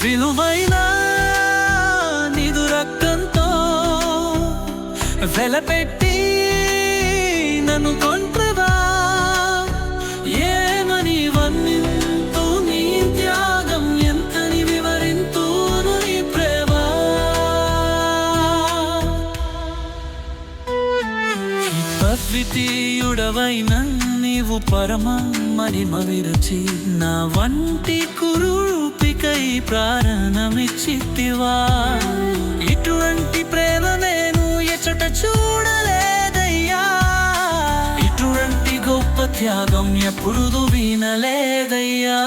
విలువైన నిదు రక్తంతో వెలపెట్టి నన్ను కొంట్రవా అద్వితీయుడవైన నీవు పరమ మహిమ విరచి నా వంటి కురూపికై ప్రాణమిచ్చితివా. ఇటువంటి ప్రేమ నేను ఎచట చూడలేదయ్యా. ఇటువంటి గొప్ప త్యాగం ఎప్పుడు వినలేదయ్యా.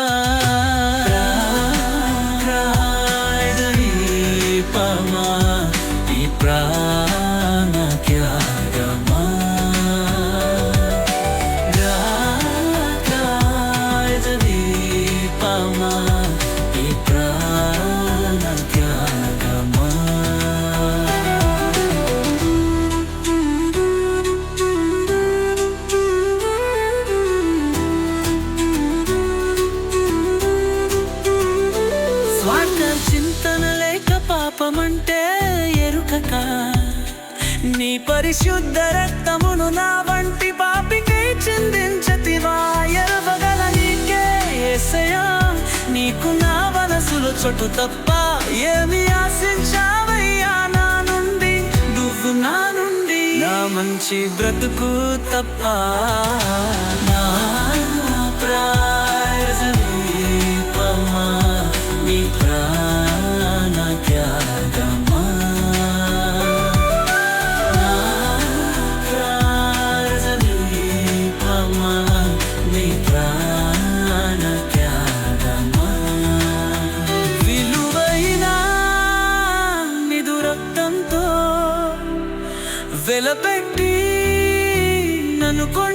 నీ పరిశుద్ధ రక్తమును నా వంటి పాపికై చిందించతివా ఎరవగల నీకే ఎసయా నీకు నా వనసులు చోటు తప్ప ఏమి ఆశించావయ్యా నా నుండి నువ్వు నా నుండి. నా మంచి బ్రతుకు తప్ప. రక్తంతో వెలపెట్టి నన్ను కొంటే